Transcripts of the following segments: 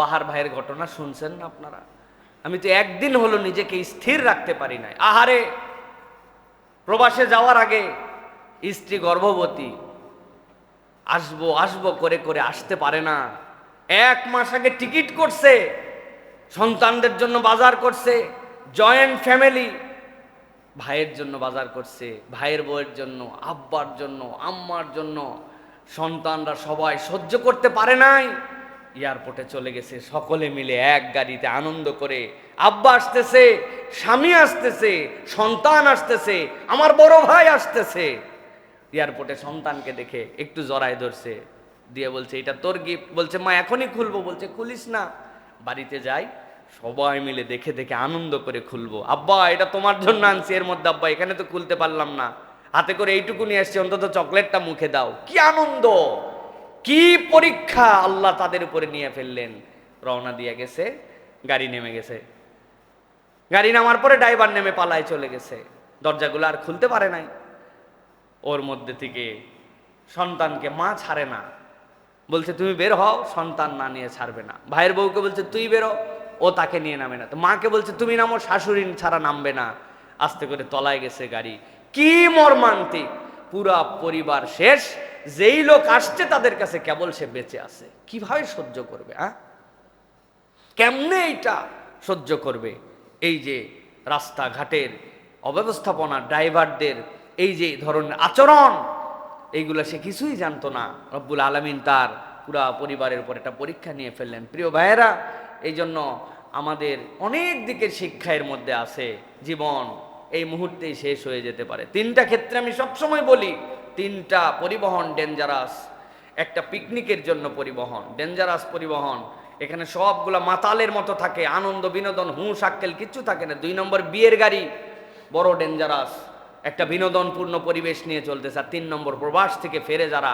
বাহার ভাইয়ের ঘটনা শুনছেন না আপনারা? আমি তো একদিন হলো নিজেকে স্থির রাখতে পারি নাই। আহারে, প্রবাসে যাওয়ার আগে স্ত্রী গর্ভবতী, আসব আসব করে করে আসতে পারে না। এক মাস আগে টিকিট করছে, সন্তানদের জন্য বাজার করছে, জয়েন্ট ফ্যামিলি, ভাইয়ের জন্য বাজার করছে, ভাইয়ের বউয়ের জন্য, আব্বার জন্য, আম্মার জন্য, সন্তানরা সবাই সহ্য করতে পারে নাই। এয়ারপোর্টে চলে গেছে। সকলে মিলে এক গাড়িতে আনন্দ করে আব্বা আসতেছে, স্বামী আসতেছে, সন্তান আসতেছে, আমার বড় ভাই আসতেছে। এয়ারপোর্টে সন্তানকে দেখে একটু জড়ায় ধরছে, দিয়ে বলছে, এটা তোর গিফট বলছে, মা, এখনই খুলবো। বলছে, খুলিস না। বাড়িতে যাই, সবাই মিলে দেখে দেখে আনন্দ করে খুলবো। আব্বা, এটা তোমার জন্য আনছি, এর মধ্যে আব্বা, এখানে তো খুলতে পারলাম না। হাতে করে এইটুকু নিয়ে আসছি, অন্তত চকলেটটা মুখে দাও। কি আনন্দ! কি পরীক্ষা আল্লাহ তাদের উপরে নিয়ে ফেললেন? রওনা দিয়ে গেছে, গাড়ি নেমে গেছে। গাড়ি নামার পরে ড্রাইভার নেমে পালায় চলে গেছে। দরজাগুলো আর খুলতে পারে নাই। ওর মধ্যে থেকে সন্তানকে মা ছাড়ে না। বলছে, তুমি বের হও, সন্তান না নিয়ে ছাড়বে না। ভাইয়ের বউকে বলছে, তুই বেরো ও তাকে নিয়ে নামে না। তো মাকে বলছে, তুমি নামো, শাশুড়ি ছাড়া নামবে না। আস্তে করে তলায় গেছে গাড়ি। কি মর্মান্তিক! পুরা পরিবার শেষ। যেই লোক আসছে তাদের কাছে কেবল সে বেঁচে আছে। কীভাবে সহ্য করবে হ্যাঁ? কেমনে এইটা সহ্য করবে? এই যে রাস্তাঘাটের অব্যবস্থাপনা, ড্রাইভারদের এই যে ধরনের আচরণ, এইগুলো সে কিছুই জানতো না। রব্বুল আলমিন তার পুরা পরিবারের উপর একটা পরীক্ষা নিয়ে ফেললেন। প্রিয় ভাইয়েরা এই জন্য আমাদের অনেক দিকের শিক্ষা এর মধ্যে আছে জীবন। এই মুহূর্তেই শেষ হয়ে যেতে পারে। তিনটা ক্ষেত্রে আমি সবসময় বলি তিনটা পরিবহন ডেঞ্জারাস একটা পিকনিকের জন্য পরিবহন ডেঞ্জারাস পরিবহন। এখানে সবগুলা মাতালের মতো থাকে, আনন্দ, বিনোদন, হুঁশ, আক্কেল, কিচ্ছু থাকে না। দুই নম্বর বিয়ের গাড়ি, বড় ডেঞ্জারাস একটা বিনোদনপূর্ণ পরিবেশ নিয়ে চলতেছে, আর তিন নম্বর প্রবাস থেকে ফেরে যারা,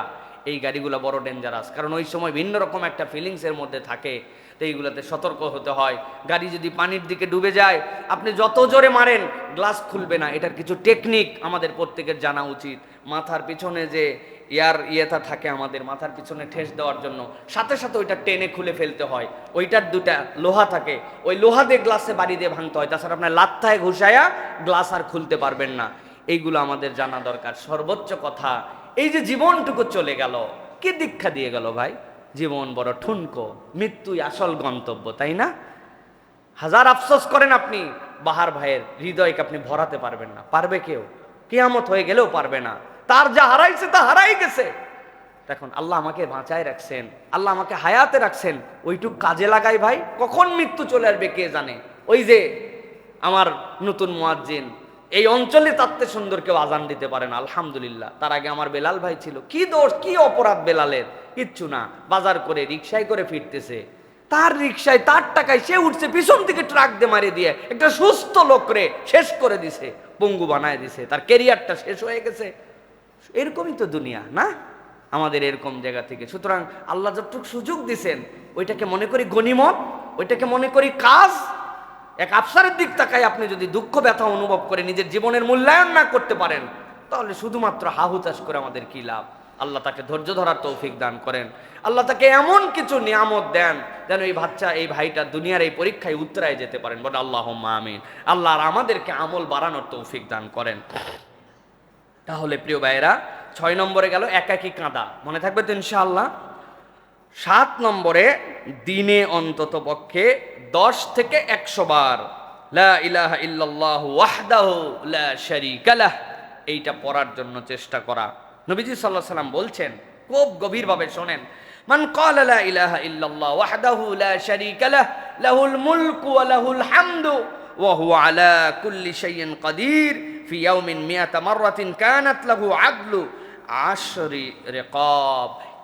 এই গাড়িগুলো বড় ডেঞ্জারাস কারণ ওই সময় ভিন্ন রকম একটা ফিলিংসের মধ্যে থাকে। তো এইগুলোতে সতর্ক হতে হয়। গাড়ি যদি পানির দিকে ডুবে যায়, আপনি যত জোরে মারেন, গ্লাস খুলবে না। এটার কিছু টেকনিক আমাদের প্রত্যেকের জানা উচিত। মাথার পিছনে যে ইয়ার ইয়েটা থাকে আমাদের, মাথার পিছনে ঠেস দেওয়ার জন্য। সাথে সাথে ওইটা টেনে খুলে ফেলতে হয়। ওইটার দুটা লোহা থাকে। ওই লোহা দিয়ে গ্লাসে বাড়ি দিয়ে ভাঙতে হয়। তাছাড়া আপনার লাত্থায় ঘুষায়া গ্লাস আর খুলতে পারবেন না। এইগুলো আমাদের জানা দরকার। সর্বোচ্চ কথা, এই যে জীবনটুকু চলে গেল, কে দীক্ষা দিয়ে গেল ভাই? জীবন বড় ঠুনকো, মৃত্যুই আসল গন্তব্য, তাই না? হাজার আফসোস করেন আপনি, বাহার ভাইয়ের হৃদয়কে আপনি ভরাতে পারবেন না, পারবে কেউ? কেয়ামত হয়ে গেলেও পারবে না। তার যা হারাইছে তা হারাই গেছে। দেখুন, আল্লাহ আমাকে বাঁচায় রাখছেন, আল্লাহ আমাকে হায়াতে রাখছেন। ওইটুক কাজে লাগাই ভাই, কখন মৃত্যু চলে আসবে কে জানে? ওই যে আমার নতুন মুয়াজ্জিন এই অঞ্চলে তাত্তে সুন্দর কেউ আজান দিতে পারেন আলহামদুলিল্লাহ। তার আগে আমার বেলাল ভাই ছিল। কি দোষ, কি অপরাধ বেলালের? কিচ্ছু না। বাজার করে রিক্সায় করে ফিরতেছে। তার রিক্সায় তার টাকায় সে উঠছে, পিছন থেকে ট্রাক দিয়ে মারিয়ে দিয়ে একটা সুস্থ লোকরে শেষ করে দিছে, পঙ্গু বানায় দিছে। তার কেরিয়ারটা শেষ হয়ে গেছে। এরকমই তো দুনিয়া, না? আমাদের এরকম জায়গা থেকে। সুতরাং আল্লাহ যতটুকু সুযোগ দিছেন, ওইটাকে মনে করি গনিমত ওইটাকে মনে করি কাজ এক আফসারের দিক তাকায় আপনি যদি দুঃখ, ব্যথা অনুভব করে নিজের জীবনের মূল্যায়ন না করতে পারেন, তাহলে শুধুমাত্র হাহুতাশ করে আমাদের কি লাভ? আল্লাহ তাকে ধৈর্য ধরার তৌফিক দান করেন। আল্লাহ তাকে এমন কিছু নিয়ামত দেন যেন এই বাচ্চা, এই ভাইটা দুনিয়ার এই পরীক্ষায় উত্তরায় যেতে পারেন। বলে আল্লাহ আমিন। আল্লাহ আমাদেরকে আমল বাড়ানোর তৌফিক দান করেন। তাহলে প্রিয় ভাইয়েরা, ছয় নম্বরে গেল একাকি কাঁদা। মনে থাকবে তো ইনশাআল্লাহ? সাত নম্বরে দিনে অন্তত পক্ষে দশ থেকে একশো বার লাহ, এইটা পড়ার জন্য চেষ্টা করা। নবীজি সাল্লাম বলছেন, খুব গভীরভাবে শোনেন, মান ক্বালা লা ইলাহা ইল্লাল্লাহ ওয়াহদাহু লা শারীকা লাহ, লাহুল মুলকু ওয়া লাহুল হামদু, ওয়া হুয়া আলা কুল্লি শাইইন কাদির, ফি ইয়াউমিন মিয়াতা মাররাতিন কানাত লাহু আদলু আশরি রিকাব।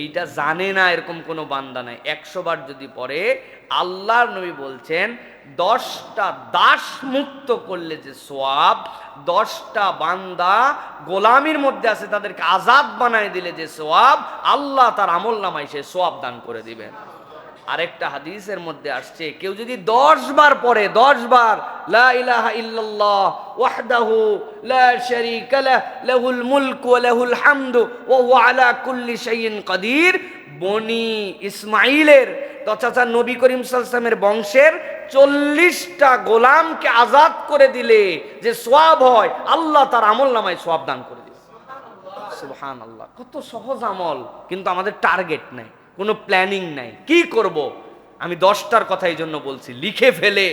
এইটা জানে না এরকম কোনো বান্দা নাই। একশো বার যদি পরে আল্লাহর নবী বলছেন, দশটা দাস মুক্ত করলে যে সোয়াব, দশটা বান্দা গোলামির মধ্যে আছে, তাদেরকে আজাদ বানায় দিলে যে সোয়াব, আল্লাহ তার আমল নামায় সে সোয়াব দান করে দিবেন। আরেকটা হাদিসের মধ্যে আসছে, কেউ যদি দশ বার পড়ে, দশ বার বনি ইসমাইলের তথা নবী করিম সাল্লামের বংশের চল্লিশটা গোলামকে আজাদ করে দিলে যে সোয়াব হয়, আল্লাহ তার আমল নামায় সোয়াব দান করে দিবে সুবহান আল্লাহ কত সহজ আমল, কিন্তু আমাদের টার্গেট নাই। কোনো প্ল্যানিং নাই। কি করব? আমি দশটার কথা এই জন্য বলছি, লিখে ফেলে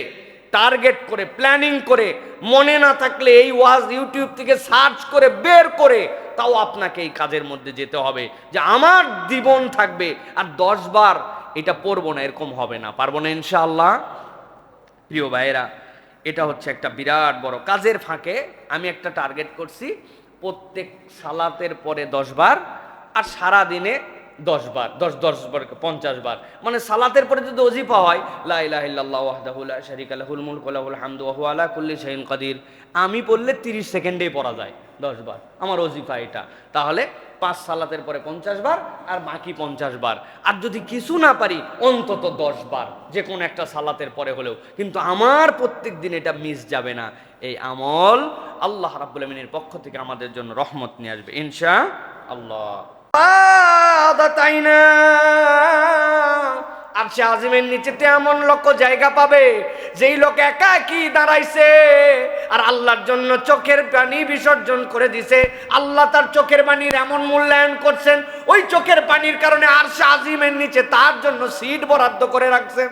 টার্গেট করে প্ল্যানিং করে, মনে না থাকলে এই ওয়াজ ইউটিউব থেকে সার্চ করে, বের করে, তাও আপনাকে এই কাজের মধ্যে যেতে হবে যে আমার জীবন থাকবে আর দশ বার এটা পড়ব না, এরকম হবে না। পারব না ইনশাআল্লাহ? প্রিয় ভাইয়েরা, এটা হচ্ছে একটা বিরাট বড় কাজের ফাঁকে আমি একটা টার্গেট করছি, প্রত্যেক সালাতের পরে দশ বার আর সারা দিনে দশ বার, দশ দশ বার, পঞ্চাশ বার। মানে সালাতের পরে যদি অজিফা হয় কাদির। আমি পড়লে তিরিশ সেকেন্ডেই পড়া যায়, দশ বার। আমার অজিফা এটা। তাহলে পাঁচ সালাতের পরে পঞ্চাশ বার আর বাকি পঞ্চাশ বার। আর যদি কিছু না পারি, অন্তত দশ বার, যে কোনো একটা সালাতের পরে হলেও। কিন্তু আমার প্রত্যেক দিন এটা মিস যাবে না। এই আমল আল্লাহ রাব্বুল আমিনের পক্ষ থেকে আমাদের জন্য রহমত নিয়ে আসবে, ইনশা আল্লাহ। আর সে আজিমের নিচেতে এমন লোক জায়গা পাবে, যেই লোক একা কি দাঁড়াইছে। আর আল্লাহর জন্য চোখের পানি বিসর্জন করে দিছে। আল্লাহ তার চোখের পানির এমন মূল্যায়ন করছেন, ওই চোখের পানির কারণে আর সে আজিমের নিচে তার জন্য সিট বরাদ্দ করে রাখছে।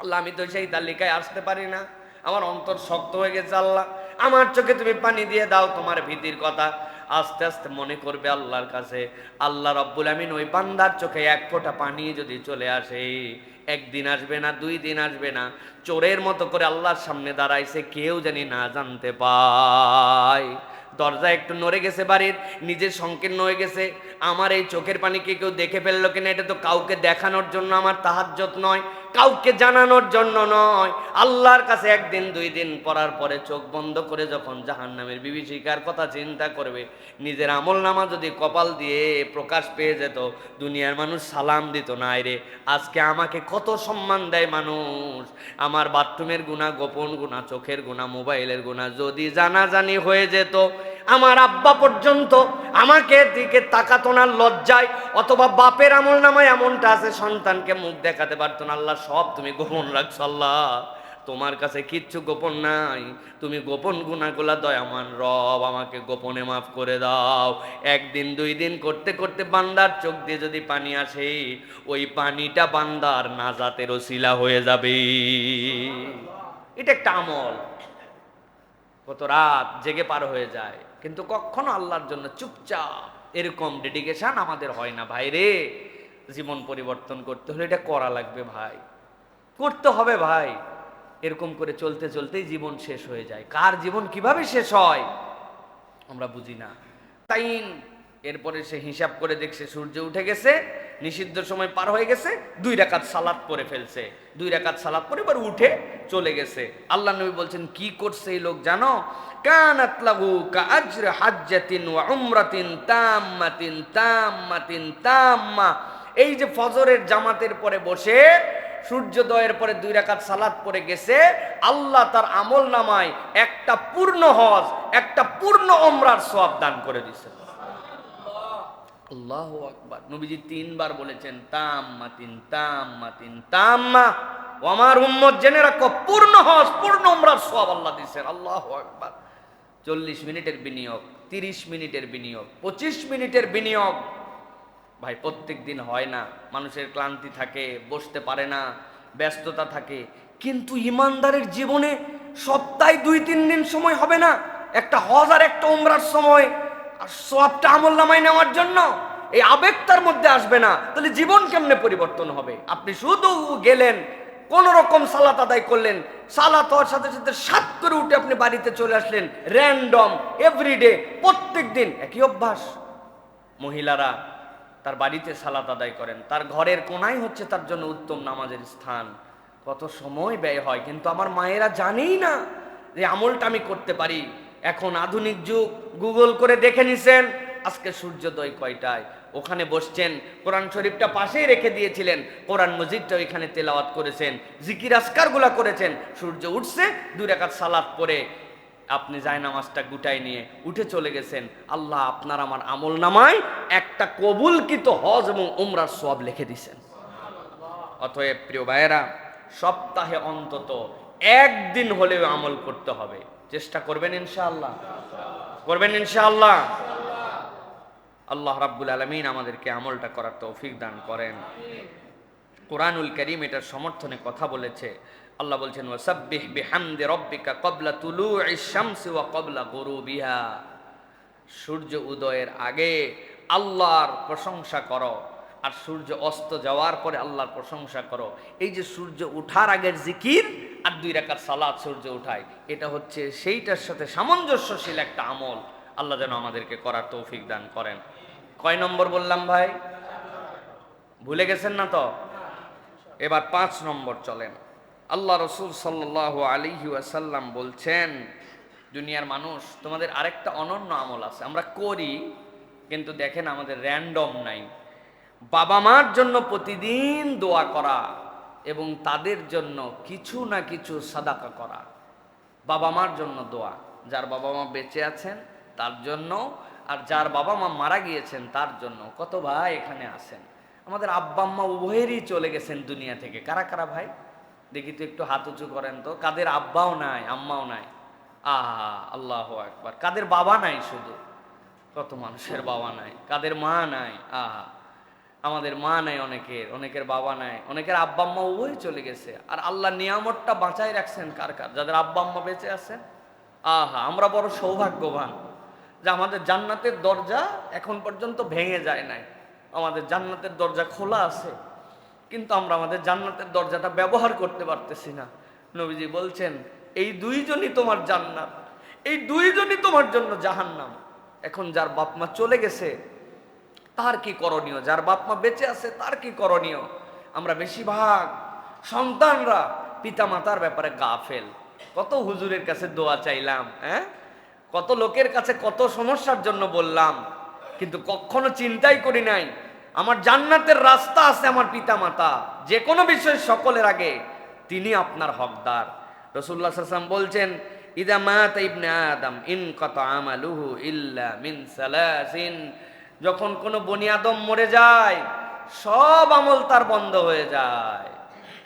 আল্লাহ, আমি তো সেই তালিকায় আসতে পারি না। আমার অন্তর শক্ত হয়ে গেছে আল্লাহ। আমার চোখে তুমি পানি দিয়ে দাও, তোমার ভীতির কথা। আস্তে আস্তে মনে করবে আল্লাহর কাছে। আল্লাহ রব্বুল আমিন ওই বান্দার চোখে এক ফোঁটা পানি যদি চলে আসে, একদিন আসবে না, দুই দিন আসবে না, চোরের মতো করে আল্লাহর সামনে দাঁড়াইছে, কেউ জানি না জানতে পায়। দরজা একটু নড়ে গেছে বাড়ির নিজের সংকীর্ণ হয়ে গেছে। আমার এই চোখের পানিকে কেউ দেখে ফেলল কিনা, এটা তো কাউকে দেখানোর জন্য আমার তাহাজ্জত নয়। কাউকে জানানোর জন্য নয়। আল্লাহর কাছে একদিন, দুই দিন পড়ার পরে চোখ বন্ধ করে যখন জাহান নামের বিভীষিকার কথা চিন্তা করবে, নিজের আমল নামা যদি কপাল দিয়ে প্রকাশ পেয়ে যেত, দুনিয়ার মানুষ সালাম দিত না রে, আজকে আমাকে কত সম্মান দেয় মানুষ। আমার বাথরুমের গুণা গোপন গুণা, চোখের গুণা, মোবাইলের গুণা, যদি জানাজানি হয়ে যেত আমার আব্বা পর্যন্ত আমাকে দিকে তাকাতো না, লজ্জায়, অথবা বাপের আমল নামায় এমনটা আছে, সন্তানকে মুখ দেখাতে পারতো না। আল্লাহ, সব তুমি গোপন রাখছো, আল্লাহ। তোমার কাছে কিচ্ছু গোপন নাই। তুমি গোপন গুণাগুলা দয়ামান রব, আমাকে গোপনে মাফ করে দাও। একদিন, দুই দিন করতে করতে বান্দার চোখ দিয়ে যদি পানি আসে, ওই পানিটা বান্দার নাজাতের ওসিলা হয়ে যাবে। এটা একটা আমল। কত রাত জেগে পার হয়ে যায়। কিন্তু কখনো আল্লাহর জন্য চুপচাপ এরকম ডেডিকেশন আমাদের হয় না। ভাই রে, জীবন পরিবর্তন করতে হলে এটা করা লাগবে ভাই। করতে হবে ভাই। এরকম করে চলতে চলতেই জীবন শেষ হয়ে যায়। কার জীবন কীভাবে শেষ হয়, আমরা বুঝি না। তাই এরপরে সে হিসাব করে দেখছে সূর্য উঠে গেছে। নিষিদ্ধ সময় পার হয়ে গেছে, দুই রাকাত সালাত পরে ফেলছে। দুই রাকাত সালাত পরে এবার উঠে চলে গেছে। আল্লাহ নবী বলছেন, কি করছে এই লোক জানো? কানাত লাহু কাআজর হাজ্জাতিন ওয়া উমরাতিন তাম্মাতিন তাম্মাতিন তাম্মা। এই যে ফজরের জামাতের পরে বসে, সূর্যোদয়ের পরে দুই রাকাত সালাত পরে গেছে, আল্লাহ তার আমল নামায় একটা পূর্ণ হজ, একটা পূর্ণ ওমরার সওয়াব দান করে দিছে আল্লাহ আকবার। নবীজি তিনবার বলেছেন, তাম্মা তিন তাম্মা তিন, তাম্মা। ও আমার উম্মত, জেনে রাখো, পূর্ণ হজ, পূর্ণ ওমরার সওয়াব আল্লাহ দিছেন আল্লাহ আকবার। চল্লিশ মিনিটের বিনিয়োগ, তিরিশ মিনিটের বিনিয়োগ, পঁচিশ মিনিটের বিনিয়োগ। ভাই, প্রত্যেক দিন হয় না। মানুষের ক্লান্তি থাকে, বসতে পারে না, ব্যস্ততা থাকে। কিন্তু ইমানদারের জীবনে সপ্তাহে দুই, তিন দিন সময় হবে না। একটা হজ আর একটা উমরার সময়। আর সবটা আমল নামায় নেওয়ার জন্য এই আবেগ তার মধ্যে আসবে না। তাহলে জীবন কেমনে পরিবর্তন হবে? আপনি শুধু গেলেন, কোন রকম সালাত আদায় করলেন, সালাত হওয়ার সাথে সাথে সাত করে উঠে আপনি বাড়িতে চলে আসলেন র্যান্ডম এভরিডে প্রত্যেক দিন একই অভ্যাস। মহিলারা তার বাড়িতে সালাত আদায় করেন, তার ঘরের কোনাই হচ্ছে তার জন্য উত্তম নামাজের স্থান। কত সময় ব্যয় হয়, কিন্তু আমার মায়েরা জানেই না যে আমলটা আমি করতে পারি। এখন আধুনিক যুগ। গুগল করে দেখে নিছেন, আজকে সূর্যোদয় কয়টায়? ওখানে বসছেন, কোরআন শরীফটা পাশেই রেখে দিয়েছিলেন, কোরআন মসজিদটা ওইখানে তেলাওয়াত করেছেন, জিকির আসকারগুলা করেছেন, সূর্য উঠছে, দুই রাকাত সালাত পরে আপনি যায় নামাজটা গুটাই নিয়ে উঠে চলে গেছেন। আল্লাহ আপনার আমার আমল নামায় একটা কবুলকৃত হজ এবং উমরার সব লিখে দিছেন। অতএব প্রিয় ভাইয়েরা, সপ্তাহে অন্তত একদিন হলেও আমল করতে হবে। চেষ্টা করবেন ইনশাআল্লাহ। করবেন ইনশাআল্লাহ। আল্লাহ রাব্বুল আলমিন আমাদেরকে আমলটা করার তৌফিক দান করেন। কোরআনুল করিম এটার সমর্থনে কথা বলেছে। আল্লাহ বলছেন, ওয়াসাব্বিহ বিহামদি রব্বিকা কবলা তুলু শামসি ওয়া কবলা গরুবিহা। সূর্য উদয়ের আগে আল্লাহর প্রশংসা করো, আর সূর্য অস্ত যাওয়ার পরে আল্লাহর প্রশংসা করো। এই যে সূর্য উঠার আগের জিকির আর দুই রাকাত সালাদ সূর্য উঠায়। এটা হচ্ছে সেইটার সাথে সামঞ্জস্যশীল একটা আমল। আল্লাহ যেন আমাদেরকে করার তৌফিক দান করেন। কয় নম্বর বললাম ভাই? ভুলে গেছেন না তো? এবার পাঁচ নম্বর চলেন। আল্লাহ রসুল সাল্লাহ আলিহি আসাল্লাম বলছেন, দুনিয়ার মানুষ, তোমাদের আরেকটা অনন্য আমল আছে। আমরা করি, কিন্তু দেখেন আমাদের র্যান্ডম নাই। বাবা মার জন্য প্রতিদিন দোয়া করা এবং তাদের জন্য কিছু না কিছু সাদাকা করা। বাবা মার জন্য দোয়া। যার বাবা মা বেঁচে আছেন, তার জন্য। আর যার বাবা মা মারা গিয়েছেন, তার জন্য। কত ভাই এখানে আছেন আমাদের আব্বা আম্মা উভয়েরই চলে গেছেন দুনিয়া থেকে। কারা কারা ভাই? দেখি তো একটু হাত উঁচু করেন তো। কাদের আব্বাও নাই, আম্মাও নাই। আহা, আল্লাহ একবার কাদের বাবা নাই শুধু। কত মানুষের বাবা নাই। কাদের মা নাই। আহা। আমাদের মা নাই অনেকের অনেকের বাবা নাই, অনেকের আব্বা আম্মা উভয় চলে গেছে। আর আল্লাহ নিয়ামতটা বাঁচাই রাখছেন কার কার? যাদের আব্বা আম্মা বেঁচে আছেন? আহা, আমরা বড় সৌভাগ্যবান যে আমাদের জান্নাতের দরজা এখন পর্যন্ত ভেঙে যায় নাই। আমাদের জান্নাতের দরজা খোলা আছে, কিন্তু আমরা আমাদের জান্নাতের দরজাটা ব্যবহার করতে পারতেছি না। নবীজি বলছেন, এই দুইজনই তোমার জান্নাত, এই দুইজনই তোমার জন্য জাহান্নাম। এখন যার বাপমা চলে গেছে তার কি করণীয়? যার বাপ মা বেঁচে আছে, তার কি করণীয়? আমরা বেশিরভাগ সন্তানরা পিতা মাতার ব্যাপারে গাফেল। কত হুজুরের কাছে দোয়া চাইলাম হ্যাঁ? কত লোকের কাছে কত সমস্যার জন্য বললাম, কিন্তু কখনো চিন্তাই করি নাই। আমার জান্নাতের রাস্তা আছে আমার পিতা মাতা যে কোনো বিষয় সকলের আগে তিনি আপনার হকদার। রসুল্লাহ সাল্লাম বলছেন, ইদা মাত ইবনে আদম ইন কত আমালুহু ইল্লা মিন সালাসিন যখন কোনো বনি আদম মরে যায়, সব আমল তার বন্ধ হয়ে যায়।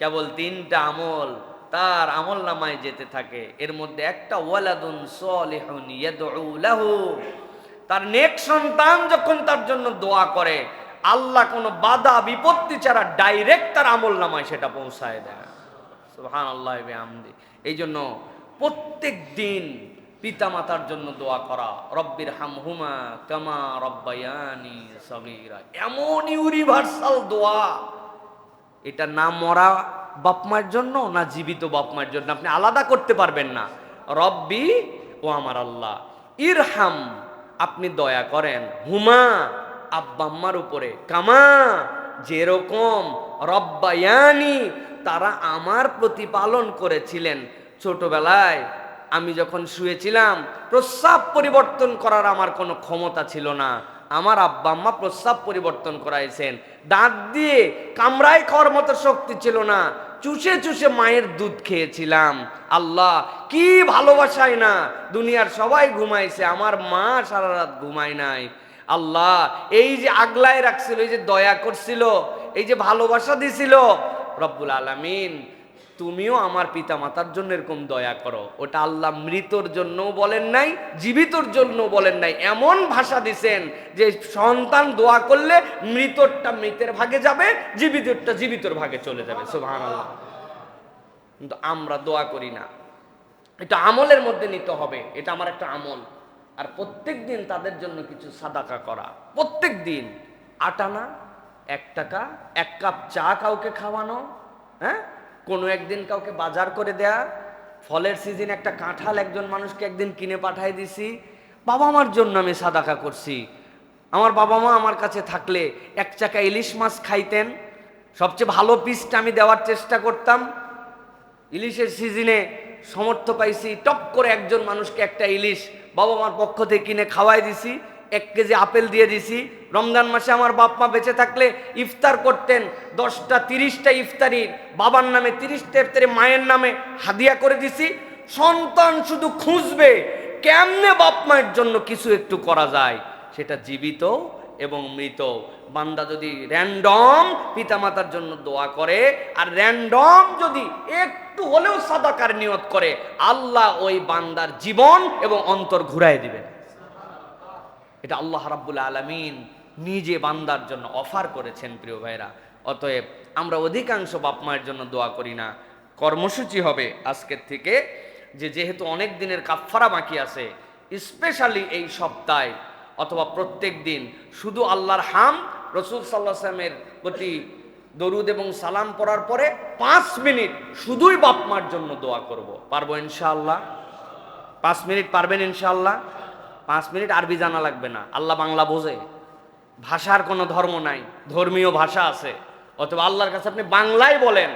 কেবল তিনটা আমল তার আমল নামায় যেতে থাকে। এর মধ্যে একটা, ওয়ালাদুন সলিহুন ইয়াদউ লাহু। তার নেক সন্তান যখন তার জন্য দোয়া করে, আল্লাহ কোনো বাধা, বিপত্তি ছাড়া ডাইরেক্ট তার আমল নামায় সেটা পৌঁছায় দেয়। সুহান আল্লাহ আমদি এই জন্য প্রত্যেক দিন পিতা মাতার জন্য দোয়া করা, রব্বির হামহুমা কামা রব্বায়ানি সগীরা। এমন ইউনিভার্সাল দোয়া। এটা না মরা বাপমার জন্য, না জীবিত বাপমার জন্য। আপনি আলাদা করতে পারবেন না। রব্বি ও আমার আল্লাহ, ইরহাম, আপনি দয়া করেন। হুমা আব্বাম্মার উপরে। কামা, যেরকম রব্বায়ানি, তারা আমার প্রতিপালন করেছিলেন ছোটবেলায়। আমি যখন শুয়েছিলাম, প্রস্রাব পরিবর্তন করার আমার কোনো ক্ষমতা ছিল না। আমার আব্বা আম্মা প্রস্রাব পরিবর্তন করাইছেন। দাঁত দিয়ে কামড়ায় খাওয়ার মতো শক্তি ছিল না। চুষে চুষে মায়ের দুধ খেয়েছিলাম। আল্লাহ, কি ভালোবাসায় না। দুনিয়ার সবাই ঘুমাইছে, আমার মা সারা রাত ঘুমায় নাই। আল্লাহ, এই যে আগলায় রাখছিল, এই যে দয়া করছিল, এই যে ভালোবাসা দিছিল, রব্বুল আলামিন তুমিও আমার পিতা মাতার জন্য এরকম দয়া করো। ওটা আল্লাহ মৃতর জন্য বলেন নাই, জীবিতর জন্য বলেন নাই। এমন ভাষা দিছেন যে সন্তান দোয়া করলে মৃতরটা মৃতের ভাগে যাবে, জীবিতরটা জীবিতর ভাগে চলে যাবে। সুবহান আল্লাহ কিন্তু আমরা দোয়া করি না। এটা আমলের মধ্যে নিতে হবে। এটা আমার একটা আমল। আর প্রত্যেক দিন তাদের জন্য কিছু সাদাকা করা। প্রত্যেক দিন আটানা, এক টাকা, এক কাপ চা কাউকে খাওয়ানো হ্যাঁ? কোনো একদিন কাউকে বাজার করে দেয়া, ফলের সিজন একটা কাঁঠাল একজন মানুষকে একদিন কিনে পাঠাই দিছি, বাবা মার জন্য আমি সাদাকা করছি। আমার বাবা মা আমার কাছে থাকলে এক চাকা ইলিশ মাছ খাইতেন, সবচেয়ে ভালো পিসটা আমি দেওয়ার চেষ্টা করতাম। ইলিশের সিজনে সমর্থ পাইছি, টপ করে একজন মানুষকে একটা ইলিশ বাবা মার পক্ষ থেকে কিনে খাওয়াই দিছি। এক কেজি আপেল দিয়ে দিছি। রমজান মাসে আমার বাপ মা বেঁচে থাকলে ইফতার করতেন। দশটা, তিরিশটা ইফতারি বাবার নামে, তিরিশটা ইফতারি মায়ের নামে হাদিয়া করে দিছি। সন্তান শুধু খুঁজবে কেমনে বাপ মায়ের জন্য কিছু একটু করা যায়। সেটা জীবিত এবং মৃত। বান্দা যদি র্যান্ডম পিতামাতার জন্য দোয়া করে, আর র্যান্ডম যদি একটু হলেও সাদাকার নিয়ত করে, আল্লাহ ওই বান্দার জীবন এবং অন্তর ঘুরাই দিবেন। এটা আল্লাহ রাব্বুল আলামিন নিজে বান্দার জন্য অফার করেছেন, প্রিয় ভাইরা। অতএব আমরা অধিকাংশ বাপ মায়ের জন্য দোয়া করি না। কর্মসূচি হবে আজকের থেকে যে যেহেতু অনেক দিনের কাফফারা বাকি আছে, স্পেশালি এই সপ্তাহে অথবা প্রত্যেক দিন শুধু আল্লাহর হাম, রসুল সাল্লাহ সাল্লামের প্রতি দরুদ এবং সালাম পড়ার পরে পাঁচ মিনিট শুধুই বাপ মার জন্য দোয়া করব। পারব ইনশাআল্লাহ? পাঁচ মিনিট পারবেন ইনশাআল্লাহ? পাঁচ মিনিট আরবি জানা লাগবে না। আল্লাহ বাংলা বোঝে। ভাষার কোনো ধর্ম নাই, ধর্মীয় ভাষা আছে। অথবা আল্লাহর কাছে আপনি বাংলায় বলেন,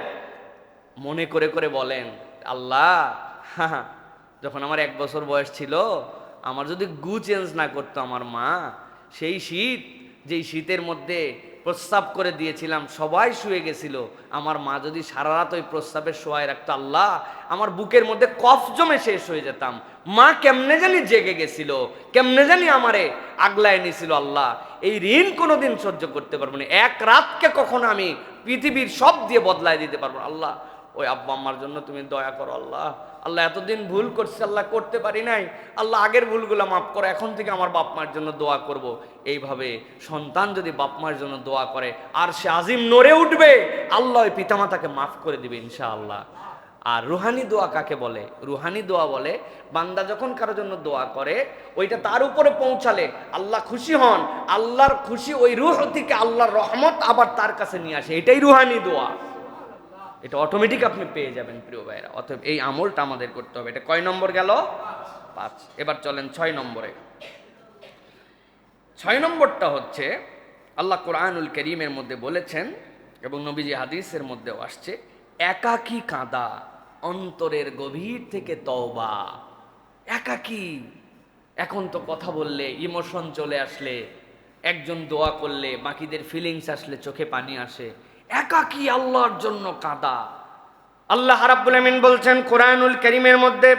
মনে করে করে বলেন, আল্লাহ হ্যাঁ যখন আমার এক বছর বয়স ছিল, আমার যদি গু চেঞ্জ না করতো আমার মা, সেই শীত, যেই শীতের মধ্যে প্রস্রাব করে দিয়েছিলাম, সবাই শুয়ে গেছিল। আমার মা যদি সারা রাত ওই প্রস্তাবে শোয়ায় রাখতো, আল্লাহ, আমার বুকের মধ্যে কফ জমে শেষ হয়ে যেতাম। মা কেমনে জানি জেগে গেছিল, কেমনে জানি আমারে আগলায় নিয়েছিল আল্লাহ। এই ঋণ কোনোদিন সহ্য করতে পারব না। এক রাতকে কখনো আমি পৃথিবীর সব দিয়ে বদলায় দিতে পারব আল্লাহ ওই আব্বা আম্মার জন্য তুমি দয়া করো আল্লাহ। আল্লাহ এতদিন ভুল করছি, আল্লাহ করতে পারি নাই। আল্লাহ আগের ভুলগুলো মাফ করো, এখন থেকে আমার বাপ মার জন্য দোয়া করব। এইভাবে সন্তান যদি বাপ মার জন্য দোয়া করে, আর সে আজিম নড়ে উঠবে, আল্লাহ ওই পিতামাতাকে মাফ করে দিবে ইনশাআল্লাহ। আর রুহানি দোয়া কাকে বলে? রুহানি দোয়া বলে, বান্দা যখন কারোর জন্য দোয়া করে, ওইটা তার উপরে পৌঁছালে আল্লাহ খুশি হন, আল্লাহর খুশি ওই রুহ থেকে আল্লাহর রহমত আবার তার কাছে নিয়ে আসে। এটাই রুহানি দোয়া। এটা অটোমেটিক আপনি পেয়ে যাবেন প্রিয় ভাইরা অতএব এই আমলটা আমাদের করতে হবে। এটা কয় নম্বর গেল? পাঁচ। এবার চলেন ছয় নম্বরে। ছয় নম্বরটা হচ্ছে, আল্লাহ কোরআনুল করিমের মধ্যে বলেছেন এবং নবীজি হাদিসের মধ্যেও আসছে, একাকী কাঁদা, অন্তরের গভীর থেকে তওবা। একাকী। এখন তো কথা বললে ইমোশন চলে আসলে, একজন দোয়া করলে, বাকিদের ফিলিংস আসলে চোখে পানি আসে। একাকী আল্লাহর জন্য কাঁদা। আল্লাহ রাব্বুল আমিন বলছেন, কোরআনুল করিমের মধ্যে,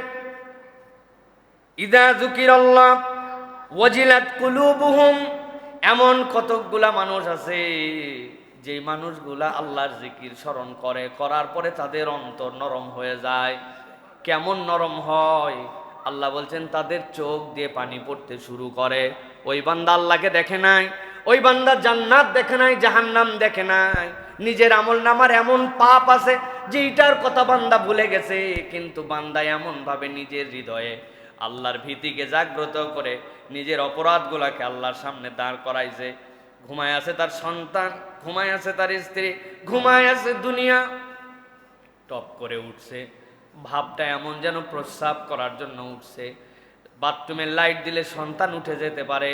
ইদা জুকির আল্লাহ ওয়াজিলাত কুলুবুহুম এমন কতকগুলা মানুষ আছে যে মানুষগুলা আল্লাহর জিকির স্মরণ করে, করার পরে তাদের অন্তর নরম হয়ে যায়। কেমন নরম হয়? আল্লাহ বলছেন, তাদের চোখ দিয়ে পানি পড়তে শুরু করে। ওই বান্দা আল্লাহকে দেখে নাই, ওই বান্দা জান্নাত দেখে নাই, জাহান্নাম দেখে নাই নিজের আমল নামার এমন পাপ আছে, যেইটার কথা বান্দা ভুলে গেছে, কিন্তু বান্দা এমন ভাবে নিজের হৃদয়ে আল্লাহর ভীতিকে জাগ্রত করে নিজের অপরাধগুলাকে আল্লাহর সামনে দাঁড় করাইছে। ঘুমায় আছে তার সন্তান, ঘুমায় আছে তার স্ত্রী, ঘুমায় আছে দুনিয়া। টপ করে উঠছে, ভাবটা এমন যেন প্রস্রাব করার জন্য উঠছে। বাথরুমের লাইট দিলে সন্তান উঠে যেতে পারে,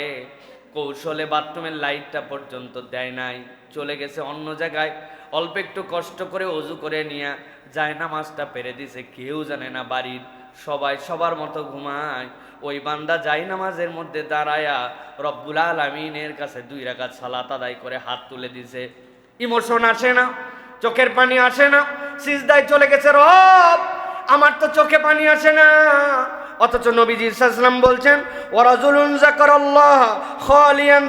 কৌশলে বাথরুমের লাইটটা পর্যন্ত দেয় নাই। চলে গেছে অন্য জায়গায়। অল্প একটু কষ্ট করে অজু করে নিয়ে যায়, নামাজটা পেরে দিছে। কেউ জানে না বাড়ির সবাই সবার মতো ঘুমায়। ওই বান্দা যাই নামাজের মধ্যে দাঁড়ায়া রব্বুল আলমিনের কাছে দুই রাকাত সালাত আদায় করে হাত তুলে দিছে। ইমোশন আসে না, চোখের পানি আসে না, সিজদায় চলে গেছে রব। আমার তো চোখে পানি আসে না। অথচ নবীজি ইসলাম বলছেন ওরাজুলুন জাকারাল্লাহ খালিয়ান